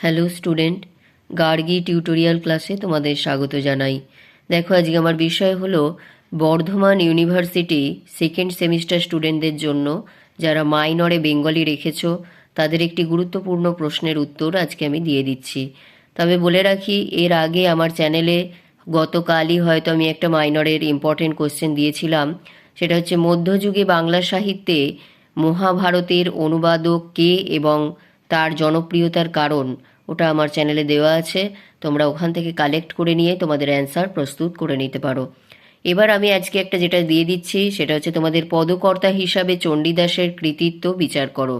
Hello student, Gargi tutorial ক্লাসে তোমাদের স্বাগত জানাই। দেখো, আজকে আমার বিষয় হলো বর্ধমান ইউনিভার্সিটি সেকেন্ড সেমিস্টার স্টুডেন্টদের জন্য যারা মাইনরে বেঙ্গলি রেখেছো, তাদের একটি গুরুত্বপূর্ণ প্রশ্নের উত্তর আজকে আমি দিয়ে দিচ্ছি। তবে বলে রাখি, এর আগে আমার চ্যানেলে গতকালই হয়তো আমি একটা মাইনরের ইম্পর্টেন্ট কোশ্চেন দিয়েছিলাম। সেটা হচ্ছে, মধ্যযুগে বাংলা সাহিত্যে মহাভারতের অনুবাদক কে এবং তার জনপ্রিয়তার কারণ ওটা আমার চ্যানেলে দেওয়া আছে। তোমরা ওখান থেকে কালেক্ট করে নিয়ে তোমাদের অ্যান্সার প্রস্তুত করে নিতে পারো। এবার আমি আজকে একটা যেটা দিয়ে দিচ্ছি, সেটা হচ্ছে তোমাদের পদকর্তা হিসাবে চণ্ডীদাসের কৃতিত্ব বিচার করো।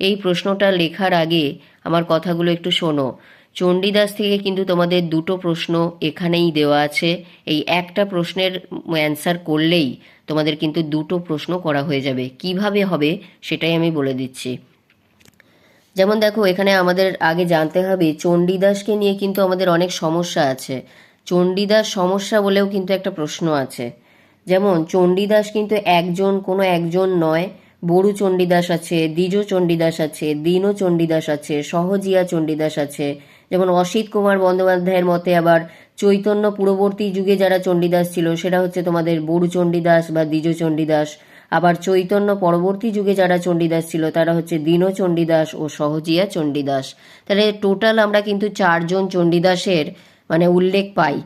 এই প্রশ্নটা লেখার আগে আমার কথাগুলো একটু শোনো। চণ্ডীদাস থেকে কিন্তু তোমাদের দুটো প্রশ্ন এখানেই দেওয়া আছে। এই একটা প্রশ্নের অ্যান্সার করলেই তোমাদের কিন্তু দুটো প্রশ্ন করা হয়ে যাবে। কীভাবে হবে সেটাই আমি বলে দিচ্ছি। যেমন দেখো, এখানে আমাদের আগে জানতে হবে, চণ্ডীদাসকে নিয়ে কিন্তু আমাদের অনেক সমস্যা আছে। চণ্ডীদাস সমস্যা বলেও কিন্তু একটা প্রশ্ন আছে। যেমন, চণ্ডীদাস কিন্তু একজন, কোনো একজন নয়। বড়ু চণ্ডীদাস আছে, দ্বিজ চণ্ডীদাস আছে দীন চণ্ডীদাস আছে, সহজিয়া চণ্ডীদাস আছে। যেমন, অসিত কুমার বন্দ্যোপাধ্যায়ের মতে আবার চৈতন্য পূর্ববর্তী যুগে যারা চণ্ডীদাস ছিল, সেটা হচ্ছে তোমাদের বড়ু চণ্ডীদাস বা দ্বিজ চণ্ডীদাস। আবার চৈতন্য পরবর্তী যুগে যারা চণ্ডীদাস ছিল, তারা হচ্ছে দীন চণ্ডীদাস ও সহজিয়া চণ্ডীদাস। তাহলে টোটাল আমরা কিন্তু চারজন চণ্ডীদাসের মানে উল্লেখ পাই।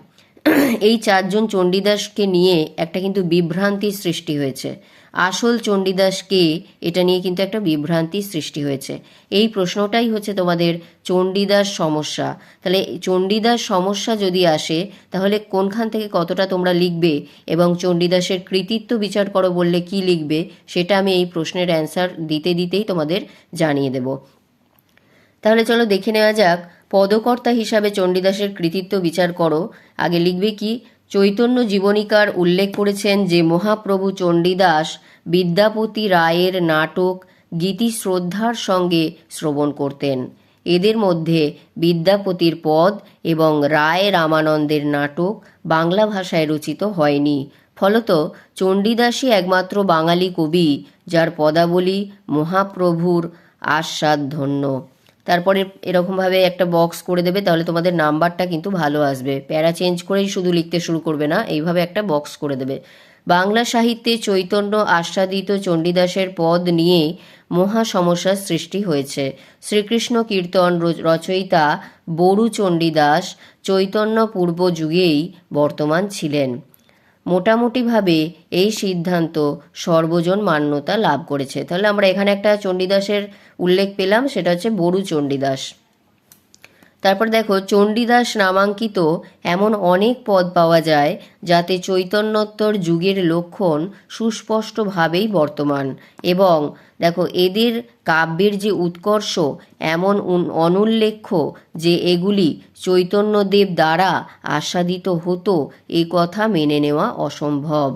এই চারজন চণ্ডীদাসকে নিয়ে একটা কিন্তু বিভ্রান্তির সৃষ্টি হয়েছে। আসল চণ্ডীদাসকে এটা নিয়ে কিন্তু একটা বিভ্রান্তি সৃষ্টি হয়েছে। এই প্রশ্নটাই হচ্ছে তোমাদের চণ্ডীদাস সমস্যা। তাহলে চণ্ডীদাস সমস্যা যদি আসে, তাহলে কোনখান থেকে কতটা তোমরা লিখবে এবং চণ্ডীদাসের কৃতিত্ব বিচার করো বললে কি লিখবে, সেটা আমি এই প্রশ্নের অ্যান্সার দিতে দিতেই তোমাদের জানিয়ে দেব। তাহলে চলো দেখে নেওয়া যাক, পদকর্তা হিসাবে চণ্ডীদাসের কৃতিত্ব বিচার করো। আগে লিখবে কি? চৈতন্য জীবনীকার উল্লেখ করেছেন যে মহাপ্রভু চণ্ডীদাস বিদ্যাপতি রায়ের নাটক গীতি শ্রদ্ধার সঙ্গে শ্রবণ করতেন। এদের মধ্যে বিদ্যাপতির পদ এবং রায় রামানন্দের নাটক বাংলা ভাষায় রচিত হয়নি। ফলত চণ্ডীদাসই একমাত্র বাঙালি কবি, যার পদাবলী মহাপ্রভুর আস্বাদধন্য। তারপরে এরকমভাবে একটা বক্স করে দেবে, তাহলে তোমাদের নাম্বারটা কিন্তু ভালো আসবে। প্যারা চেঞ্জ করেই শুধু লিখতে শুরু করবে না, এইভাবে একটা বক্স করে দেবে। বাংলা সাহিত্যে চৈতন্য আস্বাদিত চণ্ডীদাসের পদ নিয়ে মহা সমস্যার সৃষ্টি হয়েছে। শ্রীকৃষ্ণ কীর্তন রচয়িতা বড়ু চণ্ডীদাস চৈতন্য পূর্ব যুগেই বর্তমান ছিলেন। মোটামুটিভাবে এই সিদ্ধান্ত সর্বজন মান্যতা লাভ করেছে। তাহলে আমরা এখানে একটা চণ্ডীদাসের উল্লেখ পেলাম, সেটা হচ্ছে বড়ু চণ্ডীদাস। তারপর দেখো, চণ্ডীদাস নামাঙ্কিত এমন অনেক পদ পাওয়া যায় যাতে চৈতন্যোত্তর যুগের লক্ষণ সুস্পষ্টভাবেই বর্তমান। এবং দেখো, এদের কাব্যের যে উৎকর্ষ, এমন অনুল্লেখ্য যে এগুলি চৈতন্যদেব দ্বারা আস্বাদিত হতো, এ কথা মেনে নেওয়া অসম্ভব।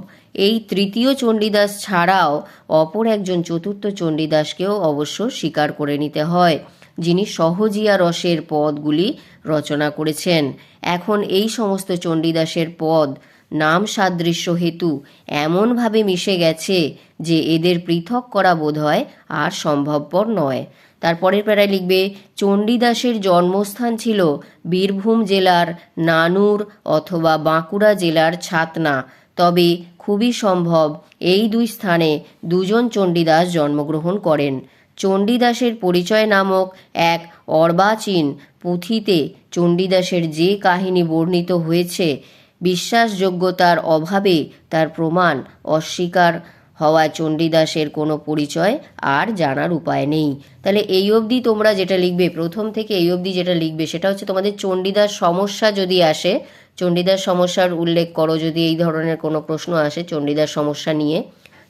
এই তৃতীয় চণ্ডীদাস ছাড়াও অপর একজন চতুর্থ চণ্ডীদাসকেও অবশ্য স্বীকার করে নিতে হয়। যিনি সহজিয়া রসের পদগুলি রচনা করেছেন। এখন এই সমস্ত চণ্ডীদাসের পদ নাম সাদৃশ্য হেতু এমনভাবে মিশে গেছে যে এদের পৃথক করা বোধ হয় আর সম্ভবপর নয়। তারপরের প্যারায় লিখবে, চণ্ডীদাসের জন্মস্থান ছিল বীরভূম জেলার নানুর অথবা বাঁকুড়া জেলার ছাতনা। তবে খুবই সম্ভব এই দুই স্থানে দুজন চণ্ডীদাস জন্মগ্রহণ করেন। চণ্ডীদাসের পরিচয় নামক এক অর্বাচীন পুঁথিতে চণ্ডীদাসের যে কাহিনী বর্ণিত হয়েছে, বিশ্বাসযোগ্যতার অভাবে তার প্রমাণ অস্বীকার হওয়ায় চণ্ডীদাসের কোনো পরিচয় আর জানার উপায় নেই। তাহলে এই অবধি তোমরা যেটা লিখবে, প্রথম থেকে এই অবধি যেটা লিখবে, সেটা হচ্ছে তোমাদের চণ্ডীদাস সমস্যা যদি আসে, চণ্ডীদাস সমস্যার উল্লেখ করো যদি এই ধরনের কোনো প্রশ্ন আসে চণ্ডীদাস সমস্যা নিয়ে।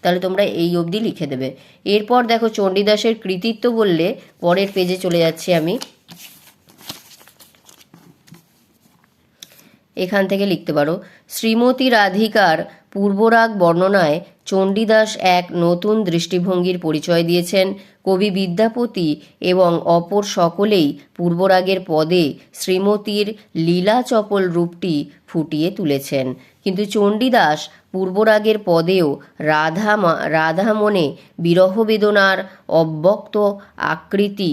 তাহলে তোমরা এই অবধি লিখে দেবে। এরপর দেখো চণ্ডীদাসের কৃতিত্ব বললে পরের পেজে চলে যাচ্ছি আমি। এখান থেকে লিখতে পারো। শ্রীমতী রাধিকার পূর্বরাগ বর্ণনায় চণ্ডীদাস এক নতুন দৃষ্টিভঙ্গির পরিচয় দিয়েছেন। কবি বিদ্যাপতি এবং অপর সকলেই পূর্বরাগের পদে শ্রীমতীর লীলা চপল রূপটি ফুটিয়ে তুলেছেন। কিন্তু চণ্ডীদাস পূর্বরাগের পদেও রাধা রাধা মনে বিরহ বেদনার অব্যক্ত আকৃতি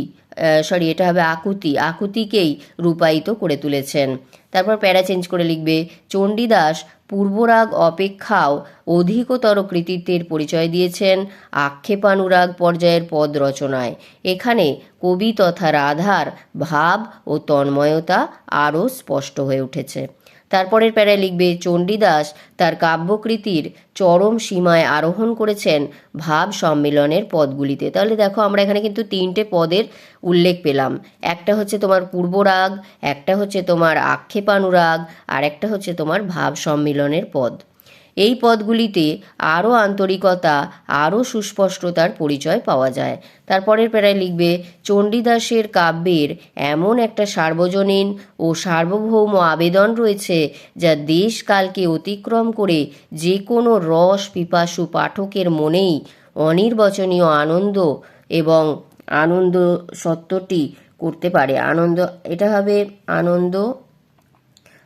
সরি, এটা হবে আকুতি। আকুতিকেই রূপায়িত করে তুলেছেন। তারপর প্যারা চেঞ্জ করে লিখবে, চণ্ডীদাস পূর্বরাগ অপেক্ষাও অধিকতর কৃতিত্বের পরিচয় দিয়েছেন আক্ষেপানুরাগ পর্যায়ের পদ রচনায়। এখানে কবি তথা রাধার ভাব ও তন্ময়তা আরও স্পষ্ট হয়ে উঠেছে। তারপরের প্যারায় লিখবে চণ্ডীদাস তার কাব্যকৃতির চরম সীমায় আরোহণ করেছেন ভাব সম্মেলনের পদগুলিতে। তাহলে দেখো আমরা এখানে কিন্তু তিনটে পদের উল্লেখ পেলাম। একটা হচ্ছে তোমার পূর্বরাগ, একটা হচ্ছে তোমার আক্ষেপানুরাগ, আর একটা হচ্ছে তোমার ভাব সম্মিলনের পদ। এই পদগুলিতে আরও আন্তরিকতা, আরও সুস্পষ্টতার পরিচয় পাওয়া যায়। তারপরের প্যারায় লিখবে, চণ্ডীদাসের কাব্যের এমন একটা সার্বজনীন ও সার্বভৌম আবেদন রয়েছে যা দেশকালকে অতিক্রম করে যে কোনো রস পিপাসু পাঠকের মনেই অনির্বচনীয় আনন্দ এবং আনন্দ সত্যটি করতে পারে। আনন্দ, এটা হবে আনন্দ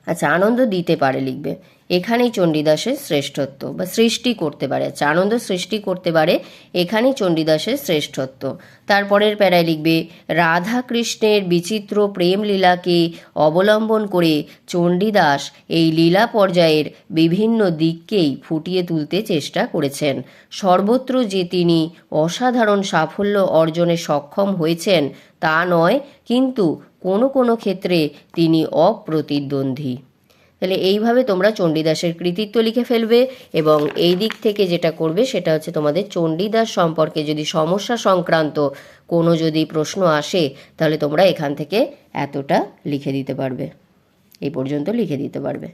আচ্ছা আনন্দ দিতে পারে লিখবে। এখানেই চণ্ডীদাসের শ্রেষ্ঠত্ব বা সৃষ্টি করতে পারে। আচ্ছা আনন্দ সৃষ্টি করতে পারে, এখানেই চণ্ডীদাসের শ্রেষ্ঠত্ব। তারপরের প্যারায় লিখবে রাধা কৃষ্ণের বিচিত্র প্রেম লীলাকে অবলম্বন করে চণ্ডীদাস এই লীলা পর্যায়ের বিভিন্ন দিককেই ফুটিয়ে তুলতে চেষ্টা করেছেন। সর্বত্র যে তিনি অসাধারণ সাফল্য অর্জনে সক্ষম হয়েছেন তা নয়, কিন্তু কোনো কোনো ক্ষেত্রে তিনি অপ্রতিদ্বন্দ্বী। তাহলে এইভাবে তোমরা চণ্ডীদাসের কৃতিত্ব লিখে ফেলবে এবং এই দিক থেকে যেটা করবে সেটা হচ্ছে তোমাদের চণ্ডীদাস সম্পর্কে যদি সমস্যা সংক্রান্ত কোনো যদি প্রশ্ন আসে, তাহলে তোমরা এখান থেকে এতটা লিখে দিতে পারবে। এই পর্যন্ত লিখে দিতে পারবে।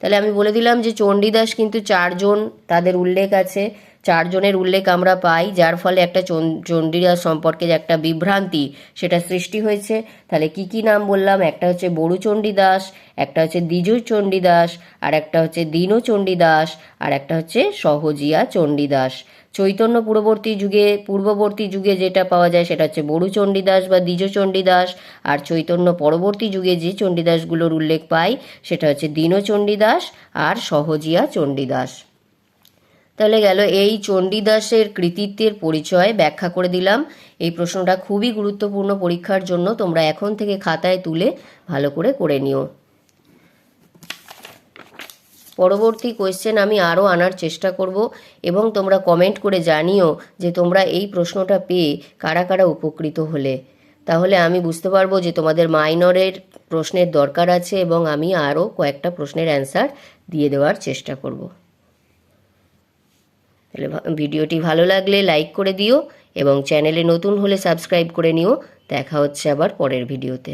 তাহলে আমি বলে দিলাম যে চণ্ডীদাস কিন্তু চারজন তাদের উল্লেখ আছে। চারজনের উল্লেখ আমরা পাই, যার ফলে একটা চণ্ডীদাস সম্পর্কে যে একটা বিভ্রান্তি সেটা সৃষ্টি হয়েছে। তাহলে কি কি নাম বললাম? একটা হচ্ছে বড়ু চণ্ডীদাস একটা হচ্ছে দ্বিজ চণ্ডীদাস আর একটা হচ্ছে দীন চণ্ডীদাস আর একটা হচ্ছে সহজিয়া চণ্ডীদাস চৈতন্য পূর্ববর্তী যুগে পূর্ববর্তী যুগে যেটা পাওয়া যায় সেটা হচ্ছে বড়ু চণ্ডীদাস বা দ্বিজ চণ্ডীদাস আর চৈতন্য পরবর্তী যুগে যে চণ্ডীদাসগুলোর উল্লেখ পাই সেটা হচ্ছে দীন চণ্ডীদাস আর সহজিয়া চণ্ডীদাস তাহলে গেল এই চণ্ডীদাসের কৃতিত্বের পরিচয় ব্যাখ্যা করে দিলাম। এই প্রশ্নটা খুবই গুরুত্বপূর্ণ পরীক্ষার জন্য তোমরা এখন থেকে খাতায় তুলে ভালো করে করে নিও। পরবর্তী কোয়েশ্চেন আমি আরও আনার চেষ্টা করব এবং তোমরা কমেন্ট করে জানিও যে তোমরা এই প্রশ্নটা পেয়ে কারা কারা উপকৃত হলে। তাহলে আমি বুঝতে পারব যে তোমাদের মাইনরের প্রশ্নের দরকার আছে এবং আমি আরও কয়েকটা প্রশ্নের অ্যান্সার দিয়ে দেওয়ার চেষ্টা করব। তাহলে ভিডিওটি ভালো লাগলে লাইক করে দিও এবং চ্যানেলে নতুন হলে সাবস্ক্রাইব করে নিও। দেখা হচ্ছে আবার পরের ভিডিওতে।